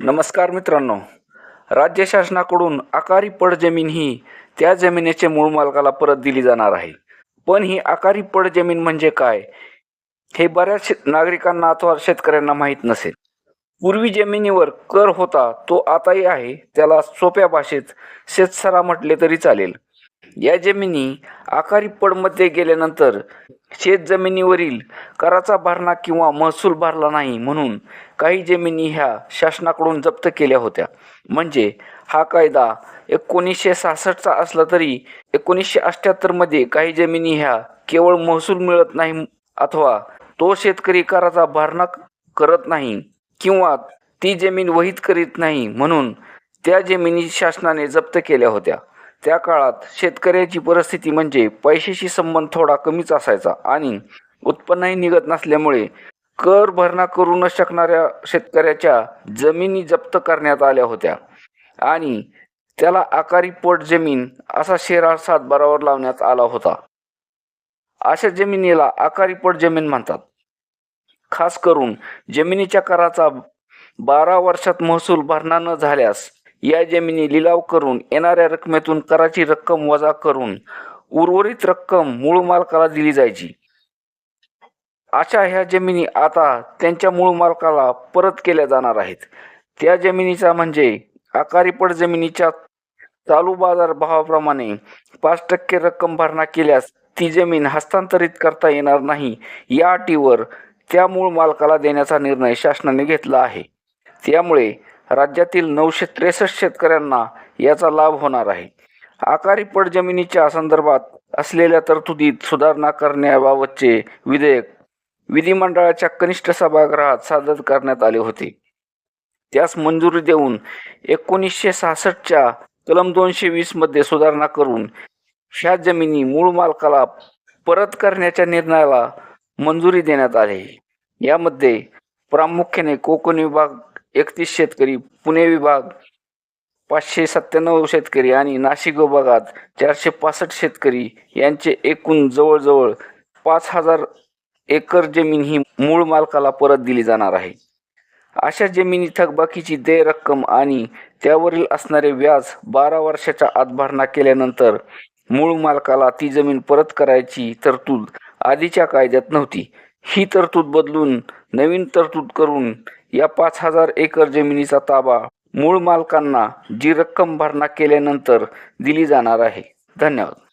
नमस्कार मित्रांनो. राज्य शासनाकडून आकारी पड जमीन ही त्या जमिनीचे मूळ मालकाला परत दिली जाणार आहे. पण ही आकारी पड जमीन म्हणजे काय? हे बऱ्याच शेत- नागरिकांना अथवा शेतकऱ्यांना माहीत नसेल. पूर्वी जमिनीवर कर होता तो आताही आहे त्याला सोप्या भाषेत शेतसरा म्हटले तरी चालेल. या जमिनी आकारी पडमध्ये गेल्यानंतर शेत जमिनीवरील कराचा भरणा किंवा महसूल भरला नाही म्हणून काही जमिनी ह्या शासनाकडून जप्त केल्या होत्या. म्हणजे हा कायदा एकोणीसशे सहासष्टचा असला तरी एकोणीसशे अठ्ठ्याहत्तरमध्ये काही जमिनी ह्या केवळ महसूल मिळत नाही अथवा तो शेतकरी कराचा भरणा करत नाही किंवा ती जमीन वहीत करीत नाही म्हणून त्या जमिनी शासनाने जप्त केल्या होत्या. त्या काळात शेतकऱ्याची परिस्थिती म्हणजे पैशाशी संबंध थोडा कमीच असायचा आणि उत्पन्नही निघत नसल्यामुळे कर भरणा करू न शकणाऱ्या शेतकऱ्याच्या जमिनी जप्त करण्यात आल्या होत्या. आणि त्याला आकारी पोट जमीन असा शेरा सातबारावर लावण्यात आला होता. अशा जमिनीला आकारी पोट जमीन म्हणतात. खास करून जमिनीच्या कराचा बारा वर्षात महसूल भरणा न झाल्यास या जमिनी लिलाव करून येणाऱ्या रकमेतून कराची रक्कम वजा करून उर्वरित रक्कम मूळ मालकाला दिली जायची. अशा ह्या जमिनी आता त्यांच्या मूळ मालकाला परत केल्या जाणार आहेत. त्या जमिनीचा म्हणजे आकारीपट जमिनीच्या चालू बाजार भावाप्रमाणे पाच टक्के रक्कम भरणा केल्यास ती जमीन हस्तांतरित करता येणार नाही या अटीवर त्या मूळ मालकाला देण्याचा निर्णय शासनाने घेतला आहे. त्यामुळे राज्यातील नऊशे त्रेसष्ट शेतकऱ्यांना याचा लाभ होणार आहे. आकारी पड जमिनीच्या संदर्भात असलेल्या तरतुदीत सुधारणा करण्याबाबतचे विधेयक विधिमंडळाच्या कनिष्ठ सभागृहात सादर करण्यात आले होते. त्यास मंजुरी देऊन एकोणीसशे सहासष्टच्या कलम दोनशे वीसमध्ये सुधारणा करून ह्या जमिनी मूळ मालकाला परत करण्याच्या निर्णयाला मंजुरी देण्यात आली. यामध्ये प्रामुख्याने कोकण विभाग एकतीस शेतकरी पुणे विभाग पाचशे सत्त्याण्णव शेतकरी आणि नाशिक विभागात चारशे पासष्ट शेतकरी. यांचे एकूण जवळजवळ पाच हजार एकर जमीन ही मूळ मालकाला परत दिली जाणार आहे. अशा जमिनी थकबाकीची देय रक्कम आणि त्यावरील असणारे व्याज बारा वर्षाच्या आत भरणा केल्यानंतर मूळ मालकाला ती जमीन परत करायची तरतूद आधीच्या कायद्यात नव्हती. ही तरतूद बदलून नवीन तरतूद करून या पाच हजार एकर जमिनीचा ताबा मूळ मालकांना जी रक्कम भरणा केल्यानंतर दिली जाणार आहे. धन्यवाद.